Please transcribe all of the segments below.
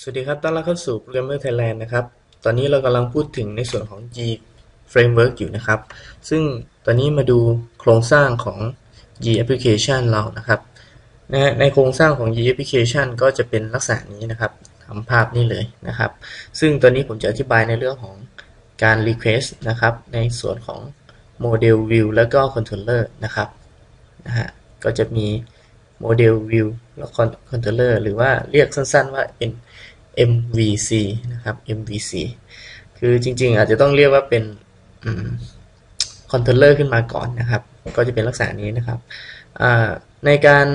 สวัสดีครับ ต้อนรับเข้าสู่ Programmer Thailand นะครับ ตอนนี้เรากำลังพูดถึงในส่วนของ G Framework อยู่นะครับ ซึ่งตอนนี้มาดูโครงสร้างของ G Application เรานะครับนะในโครงสร้างของ G Application ก็จะเป็นลักษณะนี้นะครับทำภาพนี้เลยนะครับ ซึ่งตอนนี้ผมจะอธิบายในเรื่องของการ Request นะครับ ในส่วนของ Model View แล้วก็ Controller นะครับ นะฮะ ก็จะมี Model View แล้ว Controller หรือว่าเรียกสั้นๆว่า MVC นะครับ MVC คือจริง ๆ อาจจะต้องเรียกว่าเป็นคอนโทรลเลอร์ขึ้นมาก่อนนะครับ ก็จะเป็นลักษณะนี้นะครับ ในการ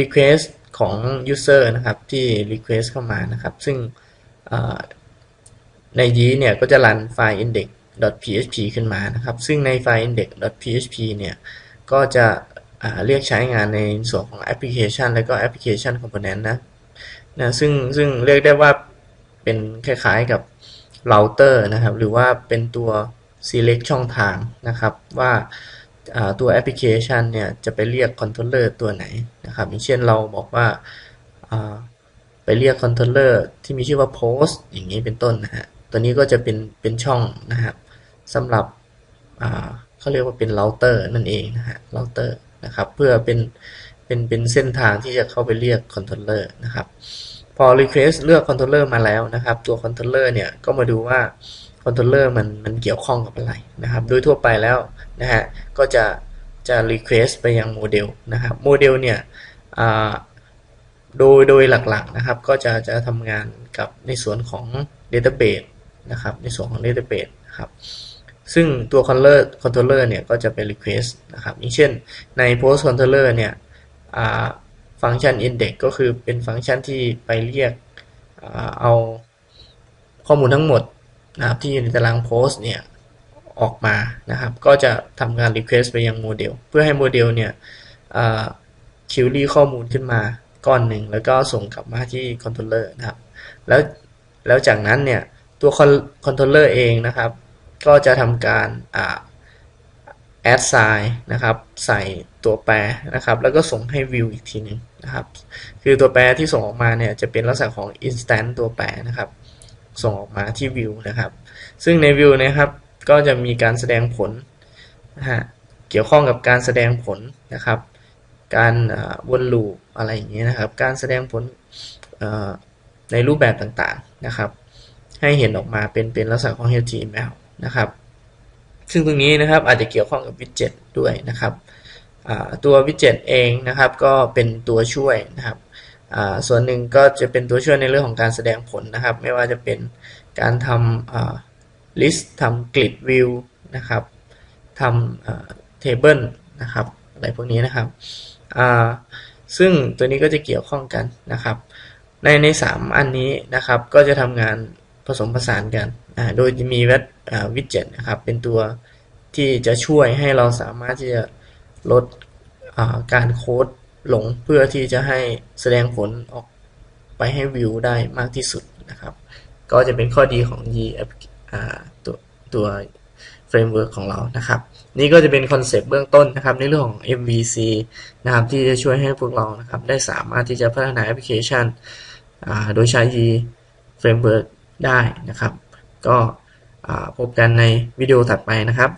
request ของ user นะครับที่ request เข้ามานะครับ ซึ่งในยีเนี่ยก็จะรันไฟล์ index.php ขึ้นมานะครับ ซึ่งในไฟล์ index.php เนี่ยก็จะ เรียกใช้งานในส่วนของแอปพลิเคชัน และก็ application component นะนะซึ่งซึ่งเรียกได้ว่าเป็นคล้ายๆกับเราเตอร์นะครับ หรือว่าเป็นตัว select ช่องทางนะครับว่าตัวแอปพลิเคชันเนี่ยจะไปเรียกคอนโทรลเลอร์ตัวไหนนะครับอย่างเช่นเราบอกว่าไปเรียกคอนโทรลเลอร์ที่มีชื่อว่า post อย่างนี้เป็นต้นนะฮะตัวนี้ก็จะเป็นเป็นช่องนะครับสำหรับเขาเรียกว่าเป็นเราเตอร์นั่นเองนะฮะเราเตอร์ นะครับ เพื่อเป็นเป็นเป็นเส้นทางที่จะเข้าไปเรียกคอนโทรลเลอร์นะครับ พอ request เลือกคอนโทรลเลอร์มาแล้วนะครับ ตัวคอนโทรลเลอร์เนี่ยก็มาดูว่าคอนโทรลเลอร์มันมันเกี่ยวข้องกับอะไรนะครับ โดยทั่วไปแล้วนะฮะก็จะจะ request ไปยังโมเดลนะครับโมเดลเนี่ยโดยโดยหลักๆนะครับ ก็จะจะทำงานกับในส่วนของ database นะครับ ในส่วนของ database นะครับ ซึ่งตัว controller controller เนี่ยก็จะเป็น request นะครับอย่างเช่นใน post controller เนี่ยฟังก์ชัน index ก็คือเป็นฟังก์ชันที่ไปเรียกเอาข้อมูลทั้งหมดนะครับที่อยู่ในตารางโพสเนี่ยออกมานะครับ ก็จะทำงาน request ไปยังโมเดล เพื่อให้โมเดลเนี่ยคิวรี่ข้อมูลขึ้นมาก้อนหนึ่ง แล้วก็ส่งกลับมาที่คอนโทรลเลอร์นะครับ แล้วแล้วจากนั้นเนี่ยตัวคอนโทรลเลอร์เองนะครับ ก็จะทำการแอดไซน์นะครับ ใส่ตัวแปรนะครับ แล้วก็ส่งให้วิวอีกทีหนึ่งนะครับ คือตัวแปรที่ส่งออกมาเนี่ยจะเป็นลักษณะของ instant ตัวแปรนะครับ ส่งออกมาที่วิวนะครับ ซึ่งในวิวนะครับ ก็จะมีการแสดงผลนะฮะ เกี่ยวข้องกับการแสดงผลนะครับ การวนลูปอะไรอย่างเงี้ยนะครับ การแสดงผลในรูปแบบต่างๆนะครับ ให้เห็นออกมาเป็นเป็นลักษณะของ HTML นะครับ ซึ่งตรงนี้นะครับอาจจะเกี่ยวข้องกับวิดเจ็ตด้วยนะครับตัววิดเจ็ตเองนะครับก็เป็นตัวช่วยนะครับส่วนหนึ่งก็จะเป็นตัวช่วยในเรื่องของการแสดงผลนะครับ ไม่ว่าจะเป็นการทำลิสต์ทำกริดวิวนะครับทำเทเบิลนะครับอะไรพวกนี้นะครับซึ่งตัวนี้ก็จะเกี่ยวข้องกันนะครับ ในในสามอันนี้นะครับก็จะทำงานผสมผสานกัน โดยจะมีเว็บวิดเจ็ตนะครับ เป็นตัวที่จะช่วยให้เราสามารถที่จะลดการโค้ดหลงเพื่อที่จะให้แสดงผลออกไปให้วิวได้มากที่สุดนะครับ ก็จะเป็นข้อดีของ G ตัวตัวเฟรมเวิร์กของเรานะครับ นี่ก็จะเป็นคอนเซปต์เบื้องต้นนะครับ ในเรื่องของ MVC นะครับที่จะช่วยให้พวกเรานะครับ ได้สามารถที่จะพัฒนาแอปพลิเคชันโดยใช้ G Framework ได้นะครับ ก็พบกันในวิดีโอถัดไปนะครับ